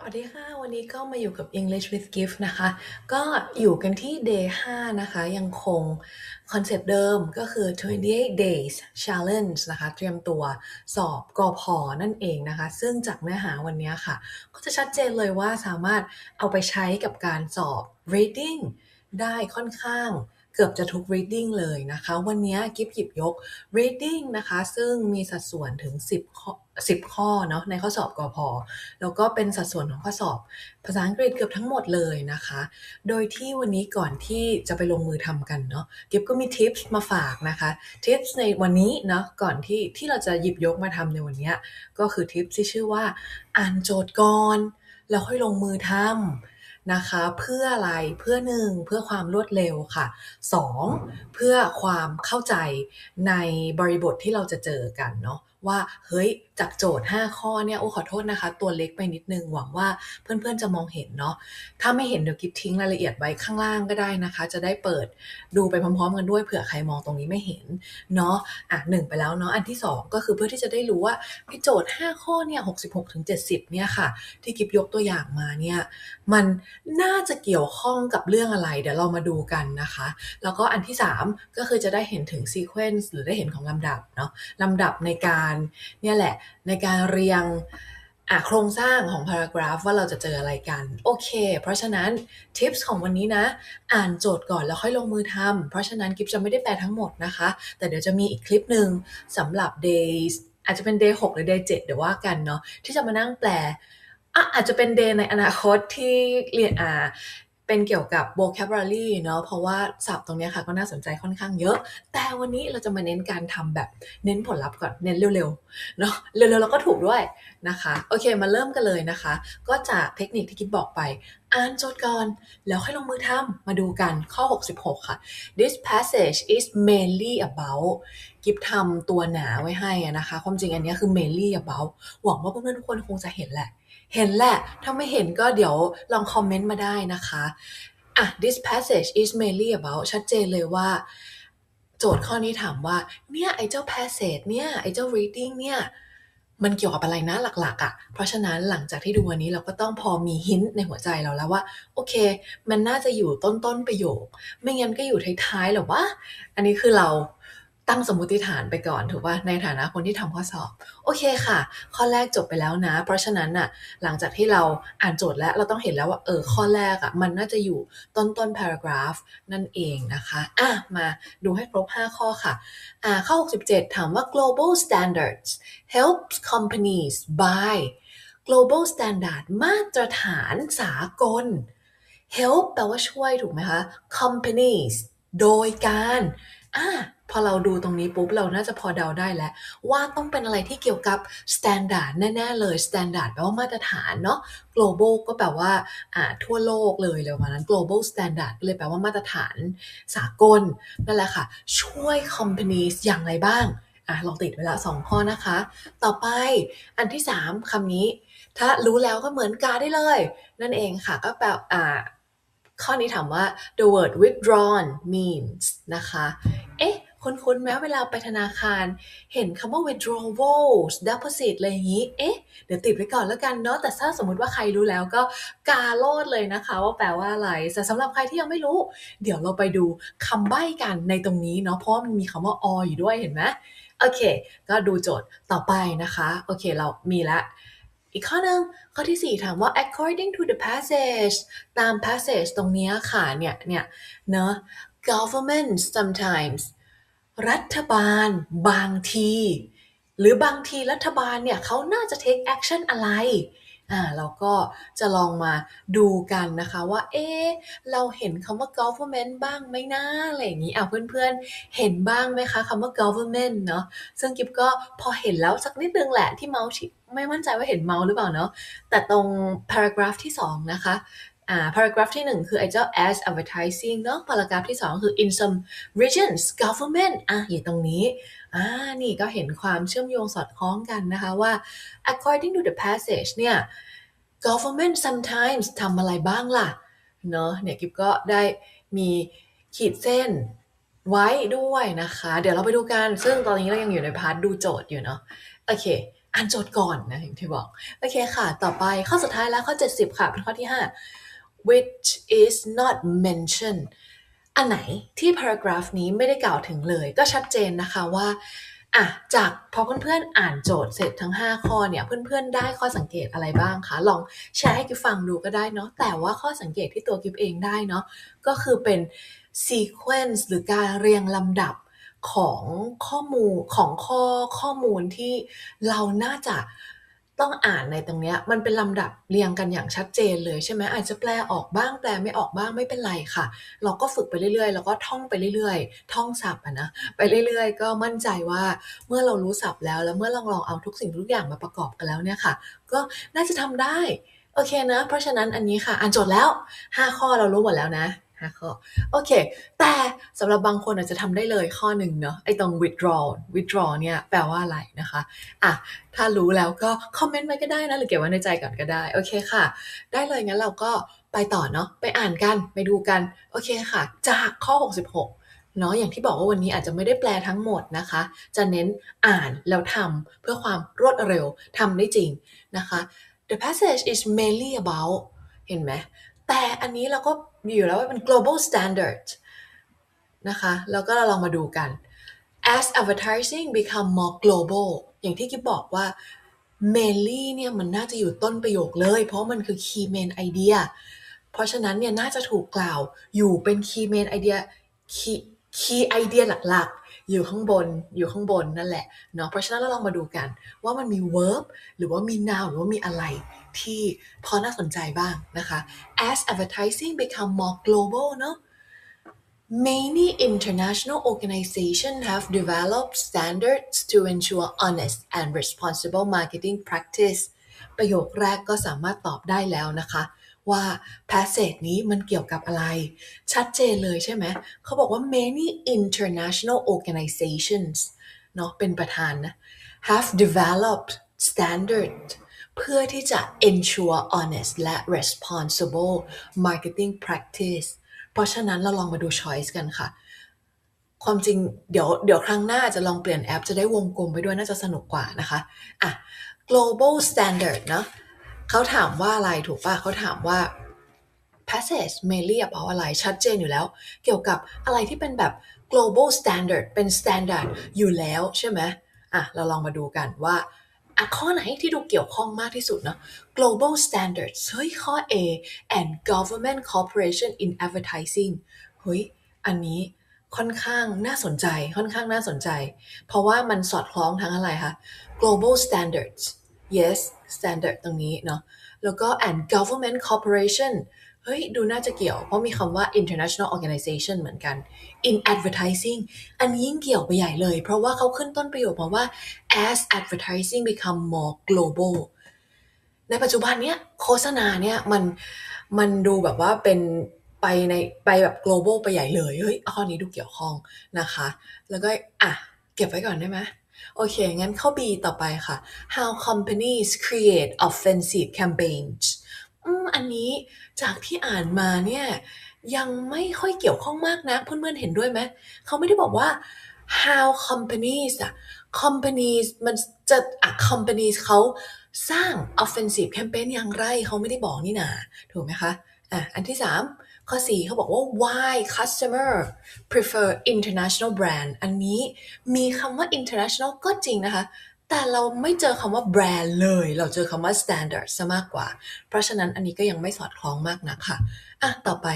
สวัสดีค่ะ วันนี้ก็มาอยู่กับ English with Gift นะคะ ก็อยู่กันที่ day 5 นะคะ ยังคงคอนเซปต์เดิมก็คือ 28 days challenge นะคะ เตรียมตัวสอบกอพอนั่นเองนะคะ ซึ่งจากเนื้อหาวันนี้ค่ะ ก็จะชัดเจนเลยว่าสามารถเอาไปใช้กับการสอบ reading ได้ค่อนข้าง เกือบจะทุก reading เลยนะคะ วันนี้กิฟหยิบยก reading นะคะ ซึ่งมีสัดส่วนถึง 10 ข้อ10 ข้อเนาะในข้อสอบกอพอแล้วก็เป็นสัดส่วนของข้อสอบ ภาษาอังกฤษเกือบทั้งหมดเลยนะคะ โดยที่วันนี้ก่อนที่จะไปลงมือทำกันเนาะกิฟก็มีทิปมาฝากนะคะทิปในวันนี้เนาะก่อนที่ที่เราจะหยิบยกมาทำในวันนี้ก็คือทิปที่ชื่อว่า อ่านโจทย์ก่อน แล้วค่อยลงมือทำ นะคะ เพื่ออะไรเพื่อหนึ่งเพื่อความรวดเร็วค่ะ 2. เพื่อความเข้าใจในบริบทที่เราจะเจอกันเนาะว่าเฮ้ย จากโจทย์ 5 ข้อเนี่ยโอ้ขอโทษนะคะ ตัวเล็กไปนิดนึง หวังว่าเพื่อนๆจะมองเห็นเนาะถ้าไม่เห็นเดี๋ยวกิฟทิ้งรายละเอียดไว้ข้างล่างก็ได้นะคะ จะได้เปิดดูไปพร้อมๆกันด้วยเผื่อใครมองตรงนี้ไม่เห็นเนาะอะหนึ่งไปแล้วเนาะอันที่ 2 ก็คือเพื่อที่จะได้รู้ว่าไอ้โจทย์ 5 ข้อเนี่ย66ถึง70เนี่ยค่ะ ที่กิฟยกตัวอย่างมาเนี่ยมันน่าจะเกี่ยวข้องกับเรื่องอะไร เดี๋ยวเรามาดูกันนะคะ แล้วก็อันที่ 3 ก็คือจะได้เห็นถึงซีเควนซ์หรือได้เห็นของลำดับเนาะลำดับในการเนี่ยแหละในการเรียงอะโครงสร้างของพารากราฟว่าเราจะเจออะไรกัน โอเค เพราะฉะนั้นทิปส์ของวันนี้นะ อ่านโจทย์ก่อนแล้วค่อยลงมือทำเพราะฉะนั้นกิฟจะไม่ได้แปลทั้งหมดนะคะ แต่เดี๋ยวจะมีอีกคลิปหนึ่งสำหรับ days อาจจะเป็น day 6 หรือ day 7 เดี๋ยวว่ากันเนาะที่จะมานั่งแปลออาจจะเป็น day ในอนาคตที่เรียนอ่า เป็นเกี่ยวกับ vocabulary เนาะเพราะว่าศัพท์ตรงนี้ค่ะก็น่าสนใจค่อนข้างเยอะ แต่วันนี้เราจะมาเน้นการทำแบบเน้นผลลัพธ์ก่อนเน้นเร็วๆเนาะเร็วๆแล้วก็ถูกด้วยนะคะ โอเคมาเริ่มกันเลยนะคะ ก็จากเทคนิคที่คิดบอกไปอ่านโจทย์ก่อน แล้วค่อยลงมือทำมาดูกันข้อ 66 ค่ะ This passage is mainly about กิฟทำตัวหนาไว้ให้นะคะ ความจริงอันนี้คือ mainly about หวังว่าเพื่อนๆทุกคนคงจะเห็นแหละ เห็นแหละ ถ้าไม่เห็นก็เดี๋ยวลองคอมเมนต์มาได้นะคะอะ this passage is mainly about ชัดเจนเลยว่า โจทย์ข้อนี้ถามว่า เนี่ย ไอ้เจ้า passage เนี่ย ไอ้เจ้า reading เนี่ย มันเกี่ยวกับอะไรนะหลักๆอะ่ะ เพราะฉะนั้นหลังจากที่ดูวันนี้เราก็ต้องพอมีหินในหัวใจเราแล้วว่า โอเค มันน่าจะอยู่ต้นๆประโยค ไม่งั้นก็อยู่ท้ายๆหรอวะอันนี้คือเรา ตั้งสมมติฐานไปก่อนถูกป่ะในฐานะคนที่ทำข้อสอบ โอเคค่ะ ข้อแรกจบไปแล้วนะ เพราะฉะนั้นน่ะหลังจากที่เราอ่านโจทย์แล้วเราต้องเห็นแล้วว่าเออข้อแรกอะ่ะมันน่าจะอยู่ต้นต้น paragraph นั่นเองนะคะอะมาดูให้ครบ 5 ข้อค่ะอ่าข้อ 67 ถามว่า global standards helps companies buy global standard มาตรฐานสากล help แปลว่าช่วยถูกไหมคะ companies โดยการอะ พอเราดูตรงนี้ปุ๊บเราน่าจะพอเดาได้แล้ว ว่าต้องเป็นอะไรที่เกี่ยวกับ standard แน่ ๆ เลย standard แปลว่ามาตรฐานเนาะ global ก็แปลว่าอ่าทั่วโลกเลยเลยวันนั้น global standard เลยแปลว่ามาตรฐานสากลนั่นแหละค่ะ ช่วย companies อย่างไรบ้างอะลองติดไว้ละสองข้อนะคะ ต่อไปอันที่สามคำนี้ ถ้ารู้แล้วก็เหมือนกาได้เลย นั่นเองค่ะ ก็แปลอ่าข้อนี้ถามว่า the word withdrawn means นะคะ เอ๊ะ คุ้นๆไหมเวลาไปธนาคาร เห็นคำว่า withdrawals deposit อะไรอย่างนี้ เอ๊ะ เดี๋ยวติดไว้ก่อนแล้วกันเนาะแต่ถ้าสมมติว่าใครรู้แล้วก็กาโลดเลยนะคะ ว่าแปลว่าอะไร แต่สำหรับใครที่ยังไม่รู้ เดี๋ยวเราไปดูคำใบ้กันในตรงนี้เนาะเพราะมันมีคำว่า or อยู่ด้วยเห็นไหมโอเค ก็ดูโจทย์ต่อไปนะคะ โอเค เรามีละอีกข้อหนึ่งข้อที่ 4 ถามว่า according to the passage ตาม passage ตรงนี้ค่ะเนี่ยเนี่ยเนอะ government sometimes รัฐบาลบางที หรือบางทีรัฐบาลเนี่ยเขาน่าจะ take action อะไรอ่าเราก็จะลองมาดูกันนะคะว่า เอ๊เราเห็นคำว่า government บ้างไหมนะอะไรอย่างนี้อะเพื่อนๆ เห็นบ้างไหมคะคำว่า government เนาะซึ่งกิฟก็พอเห็นแล้วสักนิดนึงแหละที่เมาส์ไม่มั่นใจว่าเห็นเมาส์หรือเปล่าเนาะแต่ตรง paragraph ที่ 2 นะคะ อ่า paragraph ที่ 1 คือไอ้เจ้า as advertising เนาะ paragraph ที่ 2 คือ in some regions government อะอยู่ตรงนี้อ่านี่ก็เห็นความเชื่อมโยงสอดคล้องกันนะคะว่า according to the passage เนี่ย government sometimes ทำอะไรบ้างล่ะ เนาะเนี่ยกิฟก็ได้มีขีดเส้นไว้ด้วยนะคะ เดี๋ยวเราไปดูกัน ซึ่งตอนนี้เรายังอยู่ในพาร์ทดูโจทย์อยู่เนาะ โอเค อ่านโจทย์ก่อนนะอย่างที่บอก โอเคค่ะ ต่อไปข้อสุดท้ายแล้วข้อ 70 ค่ะ เป็นข้อที่ 5 which is not mentioned อันไหนที่ paragraph นี้ไม่ได้กล่าวถึงเลย ก็ชัดเจนนะคะว่าอะจากพอเพื่อนๆอ่านโจทย์เสร็จทั้ง 5 ข้อเนี่ยเพื่อนๆได้ข้อสังเกตอะไรบ้างคะลองแชร์ให้กิฟฟังดูก็ได้เนาะแต่ว่าข้อสังเกตที่ตัวกิฟเองได้เนาะก็คือเป็น sequence หรือการเรียงลำดับของข้อมูลของข้อข้อมูลที่เราน่าจะ ต้องอ่านในตรงนี้มันเป็นลำดับเรียงกันอย่างชัดเจนเลยใช่ไหมอาจจะแปลออกบ้างแปลไม่ออกบ้างไม่เป็นไรค่ะ เราก็ฝึกไปเรื่อยๆ แล้วก็ท่องไปเรื่อยๆ ท่องศัพท์นะไปเรื่อยๆ ก็มั่นใจว่าเมื่อเรารู้ศัพท์แล้วแล้วเมื่อลองลองเอาทุกสิ่งทุกอย่างมาประกอบกันแล้วเนี่ยค่ะ ก็น่าจะทำได้โอเคนะ เพราะฉะนั้นอันนี้ค่ะ อ่านจทย์แล้ว 5 ข้อเรารู้หมดแล้วนะ 5ข้อโอเค แต่สำหรับบางคนอาจจะทำได้เลยข้อหนึ่งเนาะไอ้ตรง withdraw withdraw เนี่ยแปลว่าอะไรนะคะอะถ้ารู้แล้วก็คอมเมนต์ไว้ก็ได้นะ หรือเก็บไว้ในใจก่อนก็ได้ โอเคค่ะ ได้เลยงั้นเราก็ไปต่อเนาะไปอ่านกัน ไปดูกัน โอเคค่ะ จากข้อ 66เนาะอย่างที่บอกว่าวันนี้อาจจะไม่ได้แปลทั้งหมดนะคะ จะเน้นอ่านแล้วทำเพื่อความรวดเร็วทำได้จริงนะคะ the passage is mainly about เห็นไหมแต่อันนี้เราก็ มีอยู่แล้วว่าเป็น global standard นะคะแล้วก็เราลองมาดูกัน as advertising become more global อย่างที่กิ๊บบอกว่า mainly เนี่ยมันน่าจะอยู่ต้นประโยคเลย เพราะมันคือ key main idea เพราะฉะนั้นเนี่ยน่าจะถูกกล่าวอยู่เป็น key main idea key key idea หลักๆ อยู่ข้างบนอยู่ข้างบนนั่นแหละเนาะเพราะฉะนั้นเราลองมาดูกันว่ามันมี verb หรือว่ามี noun หรือว่ามีอะไรที่พอน่าสนใจบ้างนะคะ as advertising become more global เนาะ Many international organizations have developed standards to ensure honest and responsible marketing practice ประโยคแรกก็สามารถตอบได้แล้วนะคะ ว่า passage นี้มันเกี่ยวกับอะไร ชัดเจนเลยใช่ไหมเขาบอกว่า many international organizations เนาะเป็นประธานนะ have developed standard เพื่อที่จะ ensure honest และ responsible marketing practice เพราะฉะนั้นเราลองมาดู choice กันค่ะ ความจริงเดี๋ยวเดี๋ยวครั้งหน้าจะลองเปลี่ยนแอปจะได้วงกลมไปด้วยน่าจะสนุกกว่านะคะ อะ global standard เนาะ เขาถามว่าอะไรถูกป่ะเขาถามว่า passage mainly เพราะอะไรชัดเจนอยู่แล้ว เกี่ยวกับอะไรที่เป็นแบบ global standard เป็น standard อยู่แล้วใช่ไหมอะ เราลองมาดูกันว่าอะข้อไหนที่ดูเกี่ยวข้องมากที่สุดเนาะ global standards เฮ้ยข้อ A and government cooperation in advertising เฮ้ย อันนี้ค่อนข้างน่าสนใจ ค่อนข้างน่าสนใจ เพราะว่ามันสอดคล้องทั้งอะไรคะ global standards yes standard ตรงนี้เนาะแล้วก็ and government cooperation เฮ้ย ดูน่าจะเกี่ยว เพราะมีคำว่า international organization เหมือนกัน in advertising อันนี้ยิ่งเกี่ยวไปใหญ่เลย เพราะว่าเขาขึ้นต้นประโยคมาว่า as advertising become more global ในปัจจุบันเนี้ยโฆษณาเนี่ยมันมันดูแบบว่าเป็นไปในไปแบบ global ไปใหญ่เลย เฮ้ยข้อนี้ดูเกี่ยวข้องนะคะ แล้วก็อะ เก็บไว้ก่อนได้ไหม โอเค งั้นเข้า B ต่อไปค่ะ how companies create offensive campaigns อืมอันนี้จากที่อ่านมาเนี่ยยังไม่ค่อยเกี่ยวข้องมากนะเพื่อนๆเห็นด้วยไหม เขาไม่ได้บอกว่า how companies อะ companies มันจะอะ companies เขาสร้าง offensive campaign อย่างไร เขาไม่ได้บอกนี่นาถูกไหมคะ อะ อันที่3 ข้อ 4 เขาบอกว่า why customer prefer international brand อันนี้มีคำว่า international ก็จริงนะคะ แต่เราไม่เจอคำว่าแบรนด์เลย เราเจอคำว่า standard ซะมากกว่า เพราะฉะนั้นอันนี้ก็ยังไม่สอดคล้องมากนักค่ะอะ ต่อไป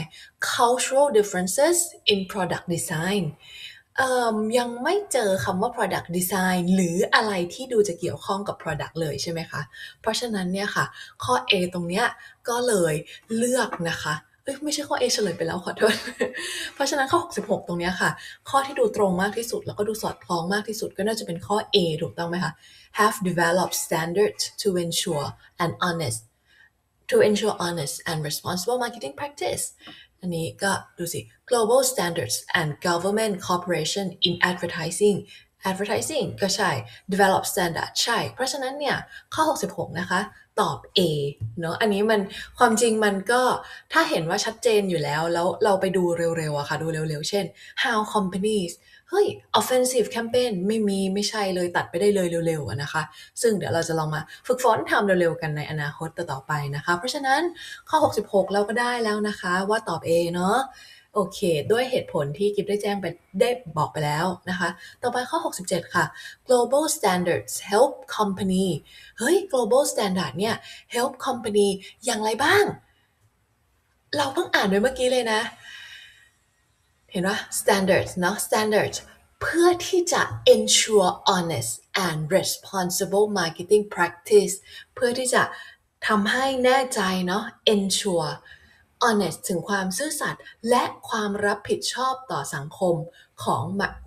cultural differences in product design ยังไม่เจอคำว่า product design หรืออะไรที่ดูจะเกี่ยวข้องกับ product เลยใช่ไหมคะ เพราะฉะนั้นเนี่ยค่ะ ข้อ A ตรงเนี้ยก็เลยเลือกนะคะ เอ้ยไม่ใช่ข้อ A เฉลยไปแล้วขอโทษ เพราะฉะนั้นข้อ 66 ตรงนี้ค่ะ ข้อที่ดูตรงมากที่สุด แล้วก็ดูสอดคล้องมากที่สุดก็น่าจะเป็นข้อ A ถูกต้องไหมคะ have developed standards to ensure an honest to ensure honest and responsible marketing practice อันนี้ก็ดูสิ global standards and government cooperation in advertising advertising ก็ใช่ develop standard ใช่ เพราะฉะนั้นเนี่ย ข้อ 66 นะคะ ตอบ A เนาะอันนี้มันความจริงมันก็ถ้าเห็นว่าชัดเจนอยู่แล้ว แล้วเราไปดูเร็วๆอะค่ะ ดูเร็วๆ เช่น how companies เฮ้ย offensive campaign ไม่มีไม่ใช่เลยตัดไปได้เลยเร็วๆนะคะ ซึ่งเดี๋ยวเราจะลองมาฝึกฝนทำเร็วๆกันในอนาคตต่อๆไปนะคะ เพราะฉะนั้นข้อ 66 เราก็ได้แล้วนะคะว่าตอบ A เนาะ โอเค ด้วยเหตุผลที่กิฟได้แจ้งไปได้บอกไปแล้วนะคะ ต่อไปข้อ 67 ค่ะ global standards help company เฮ้ย global standard เนี่ย help company อย่างไรบ้าง เราเพิ่งอ่านไปเมื่อกี้เลยนะ เห็นว่า standards เนาะ standards เพื่อที่จะ ensure honest and responsible marketing practice เพื่อที่จะทำให้แน่ใจเนาะ ensure honest ถึงความซื่อสัตย์และความรับผิดชอบต่อสังคมของ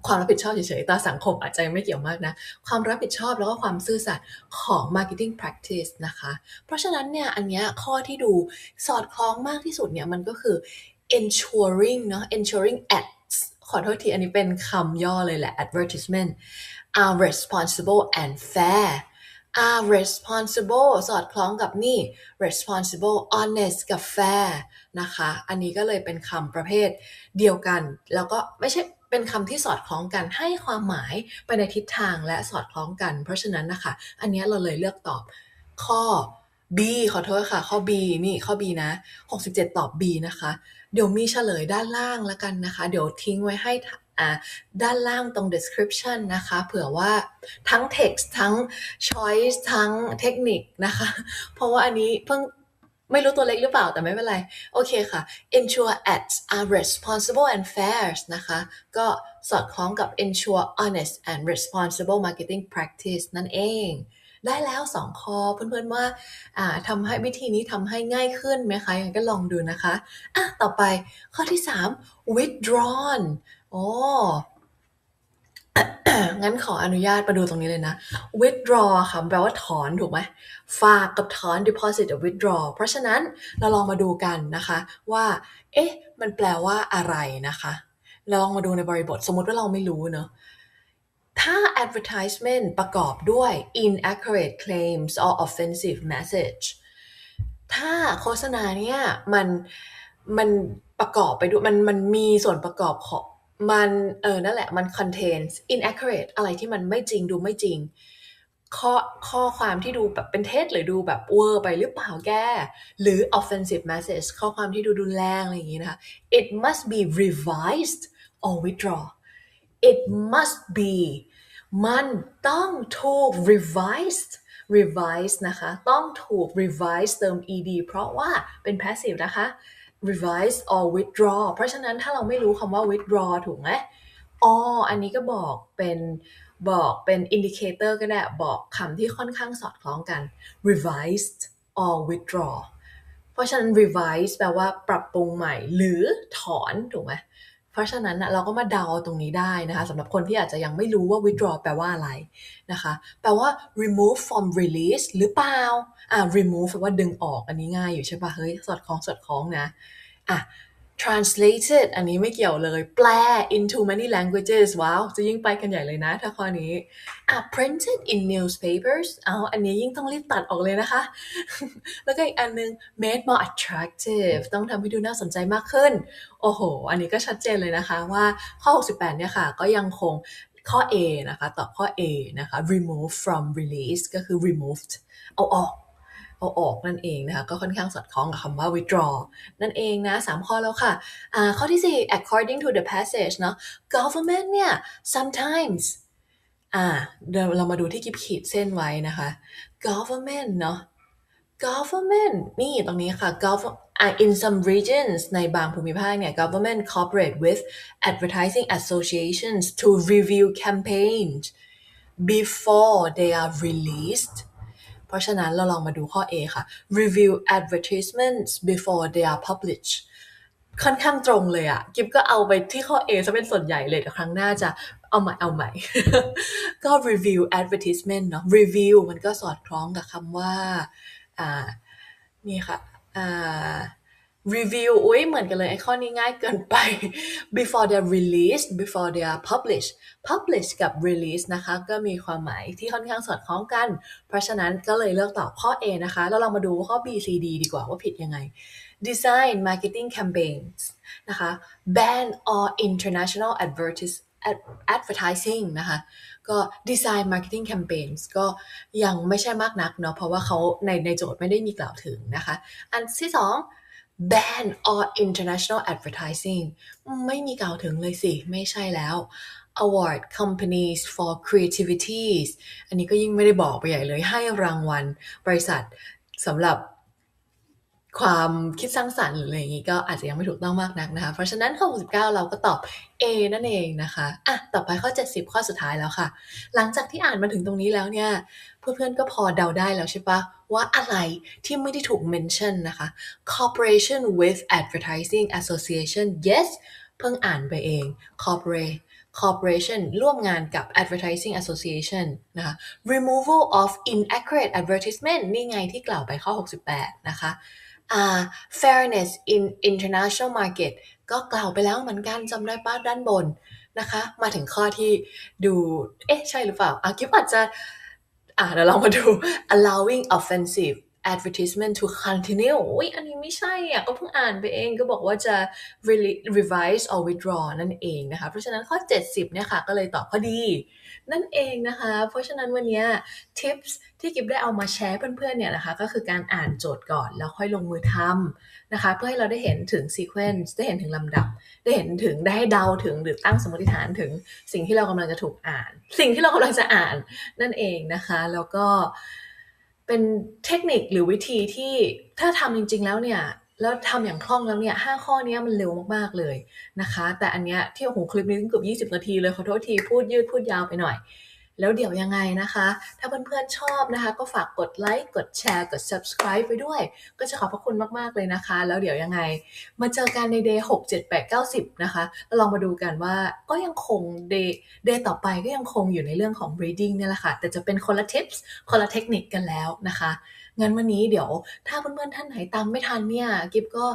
ความรับผิดชอบเฉยๆ ต่อสังคมอาจจะไม่เกี่ยวมากนะ ความรับผิดชอบแล้วก็ความซื่อสัตย์ของ marketing practice นะคะ เพราะฉะนั้นเนี่ยอันเนี้ยข้อที่ดูสอดคล้องมากที่สุดเนี่ยมันก็คือ ensuring เนาะ ensuring ads ขอโทษทีอันนี้เป็นคำย่อเลยแหละ advertisement are responsible and fair are responsible สอดคล้องกับนี่ responsible honest กับ fair นะคะ อันนี้ก็เลยเป็นคำประเภทเดียวกัน แล้วก็ไม่ใช่เป็นคำที่สอดคล้องกันให้ความหมายไปในทิศทางและสอดคล้องกัน เพราะฉะนั้นนะคะ อันนี้เราเลยเลือกตอบข้อ B ขอโทษค่ะ ข้อ B นี่ข้อ B นะ 67 ตอบ B นะคะ เดี๋ยวมีเฉลยด้านล่างแล้วกันนะคะ เดี๋ยวทิ้งไว้ให้ อ่าด้านล่างตรง description นะคะเผื่อว่าทั้ง text ทั้ง choice ทั้งเทคนิคนะคะ เพราะว่าอันนี้เพิ่งไม่รู้ตัวเล็กหรือเปล่าแต่ไม่เป็นไร โอเคค่ะ ensure ads are responsible and fair นะคะ ก็สอดคล้องกับ ensure honest and responsible marketing practice นั่นเอง ได้แล้ว2ข้อเพื่อนๆว่าทำให้วิธีนี้ทำให้ง่ายขึ้นไหมคะยังก็ลองดูนะคะอะต่อไปข้อที่ 3 withdrawn อ๋อ งั้นขออนุญาตมาดูตรงนี้เลยนะ withdraw ค่ะแปลว่าถอนถูกไหมฝากกับถอน deposit กับ withdraw เพราะฉะนั้นเราลองมาดูกันนะคะว่า เอ๊ะ มันแปลว่าอะไรนะคะลองมาดูในบริบทสมมติว่าเราไม่รู้เนอะถ้า advertisement ประกอบด้วย inaccurate claims or offensive message ถ้าโฆษณาเนี่ยมันมันประกอบไปด้วยมันมันมีส่วนประกอบของ มันเออนั่นแหละมัน contains inaccurate อะไรที่มันไม่จริงดูไม่จริง ข้อข้อความที่ดูแบบเป็นเท็จหรือดูแบบเวอร์ไปหรือเปล่าแก หรือ offensive message ข้อความที่ดูดุนแรงอะไรอย่างนี้นะคะ it must be revised or withdraw it must be มันต้องถูก revised revise นะคะ ต้องถูก revise เติม ed เพราะว่าเป็น passive นะคะ revise or withdraw เพราะฉะนั้นถ้าเราไม่รู้คำว่า withdraw ถูกไหมอ๋ออันนี้ก็บอกเป็นบอกเป็น indicator ก็ได้บอกคำที่ค่อนข้างสอดคล้องกัน revised or withdraw เพราะฉะนั้น revise แปลว่าปรับปรุงใหม่หรือถอนถูกไหม เพราะฉะนั้นเราก็มาเดาตรงนี้ได้นะคะสำหรับคนที่อาจจะยังไม่รู้ว่า withdraw แปลว่าอะไรนะคะแปลว่า remove from release หรือเปล่าอ่า remove แปลว่าดึงออกอันนี้ง่ายอยู่ใช่ปะเฮ้ยสอดคล้องสอดคล้องนะอะ translated อันนี้ไม่เกี่ยวเลย แปล into many languages ว้าว จะยิ่งไปกันใหญ่เลยนะ ถ้าข้อนี้อะ printed in newspapers เอาอันนี้ยิ่งต้องรีบตัดออกเลยนะคะ แล้วก็อีกอันนึง made more attractive ต้องทำให้ดูน่าสนใจมากขึ้น โอ้โห อันนี้ก็ชัดเจนเลยนะคะว่าข้อ 68 เนี่ยค่ะ ก็ยังคงข้อ A นะคะ ตอบข้อ A นะคะ remove from release ก็คือ removed เอาออก เอาออกนั่นเองนะคะก็ค่อนข้างสอดคล้องกับคำว่า withdraw นั่นเองนะสามข้อแล้วค่ะข้อที่ 4 according to the passage เนาะ government เนี่ย sometimes อ่าเดี๋ยวเรามาดูที่กิบขีดเส้นไว้นะคะ government เนาะ government นี่ตรงนี้ค่ะ government in some regions ในบางภูมิภาคเนี่ย government cooperate with advertising associations to review campaigns before they are released เพราะฉะนั้นเราลองมาดูข้อ A ค่ะ review advertisements before they are published ค่อนข้างตรงเลยอะกิฟก็เอาไปที่ข้อ A จะเป็นส่วนใหญ่เลยแต่ครั้งหน้าจะเอาใหม่เอาใหม่ ก็ review advertisement เนาะ review มันก็สอดคล้องกับคำว่า อ่า นี่ค่ะ อ่า review อุ้ยเหมือนกันเลยไอ้ข้อนี้ง่ายเกินไป before they release before they publish publish กับ release นะคะ ก็มีความหมายที่ค่อนข้างสอดคล้องกัน เพราะฉะนั้นก็เลยเลือกตอบข้อ A นะคะ แล้วเรามาดูข้อ B C D ดีกว่าว่าผิดยังไง design marketing campaigns นะคะ ban or international advertis ad- advertising นะคะ ก็ design marketing campaigns ก็ยังไม่ใช่มากนักเนาะเพราะว่าเขาในในโจทย์ไม่ได้มีกล่าวถึงนะคะ อันที่สอง ban all international advertising ไม่มีกล่าวถึงเลยสิ ไม่ใช่แล้ว award companies for creativities อันนี้ก็ยิ่งไม่ได้บอกไปใหญ่เลยให้รางวัลบริษัทสำหรับ ความคิดสร้างสรรค์หรืออะไรอย่างนี้ก็อาจจะยังไม่ถูกต้องมากนักนะคะ เพราะฉะนั้นข้อ 69 เราก็ตอบ A นั่นเองนะคะอะต่อไปข้อ 70 ข้อสุดท้ายแล้วค่ะ หลังจากที่อ่านมาถึงตรงนี้แล้วเนี่ย เพื่อนๆก็พอเดาได้แล้วใช่ปะว่าอะไรที่ไม่ได้ถูก mention นะคะ Corporation with Advertising Association yes เพิ่งอ่านไปเอง Corporate Corporation ร่วมงานกับ Advertising Association นะคะ Removal of inaccurate advertisement นี่ไงที่กล่าวไปข้อ 68 นะคะ Fairness in international market ก็กล่าวไปแล้วเหมือนกันจำได้ป้าด้านบนนะคะ มาถึงข้อที่ดู เอ๊ะ ใช่หรือเปล่าอากิฟอาจจะ อ่าเดี๋ยวลองมาดู allowing offensive advertisement to continue อุ๊ยอันนี้ไม่ใช่อะก็เพิ่งอ่านไปเองก็บอกว่าจะ revise or withdraw นั่นเองนะคะ เพราะฉะนั้นข้อ 70เนี่ยค่ะก็เลยตอบข้อดี นั่นเองนะคะ เพราะฉะนั้นวันนี้ tips ที่กิฟได้เอามาแชร์เพื่อนๆเนี่ยนะคะ ก็คือการอ่านโจทย์ก่อนแล้วค่อยลงมือทำนะคะ เพื่อให้เราได้เห็นถึง sequence ได้เห็นถึงลำดับ ได้เห็นถึงได้ให้เดาถึงหรือตั้งสมมติฐานถึงสิ่งที่เรากำลังจะถูกอ่าน สิ่งที่เรากำลังจะอ่านนั่นเองนะคะ แล้วก็ เป็นเทคนิคหรือวิธีที่ถ้าทำจริง ๆ แล้วเนี่ยแล้วทำอย่างคล่องแล้วเนี่ยห้าข้อนี้มันเร็วมากๆเลยนะคะ แต่อันเนี้ยที่โอ้โหคลิปนี้เกือบ20 นาทีเลยขอโทษทีพูดยืดพูดยาวไปหน่อย แล้วเดี๋ยวยังไงนะคะ ถ้าเพื่อนๆชอบนะคะ ก็ฝากกดไลค์กดแชร์กด subscribe ไปด้วย ก็จะขอบพระคุณมากๆเลยนะคะ แล้วเดี๋ยวยังไง มาเจอกันใน day 6 7 8 9 10 นะคะแล้วลองมาดูกันว่าก็ยังคง day day ต่อไปก็ยังคงอยู่ในเรื่องของ reading เนี่ยแหละค่ะ แต่จะเป็นคนละ tips คนละเทคนิคกันแล้วนะคะงั้นวันนี้เดี๋ยวถ้าเพื่อนๆท่านไหนตามไม่ทันเนี่ยกิฟก็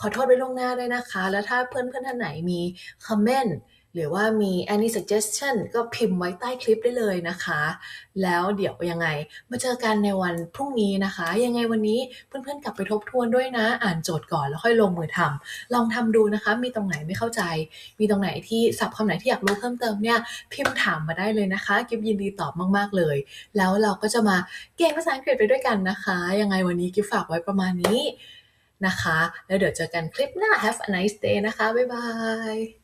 ขอโทษไว้ล่วงหน้าด้วยนะคะ แล้วถ้าเพื่อนๆท่านไหนมี comment หรือว่ามี any suggestion ก็พิมพ์ไว้ใต้คลิปได้เลยนะคะ แล้วเดี๋ยวยังไงมาเจอกันในวันพรุ่งนี้นะคะ ยังไงวันนี้เพื่อนๆกลับไปทบทวนด้วยนะ อ่านโจทย์ก่อนแล้วค่อยลงมือทำลองทำดูนะคะ มีตรงไหนไม่เข้าใจ มีตรงไหนที่สับคำไหนที่อยากรู้เพิ่มเติมเนี่ย พิมพ์ถามมาได้เลยนะคะ กิฟยินดีตอบมากๆเลย แล้วเราก็จะมาเก่งภาษาอังกฤษไปด้วยกันนะคะ ยังไงวันนี้กิฟฝากไว้ประมาณนี้นะคะ แล้วเดี๋ยวเจอกันคลิปหน้า have a nice day นะคะ บ๊ายบาย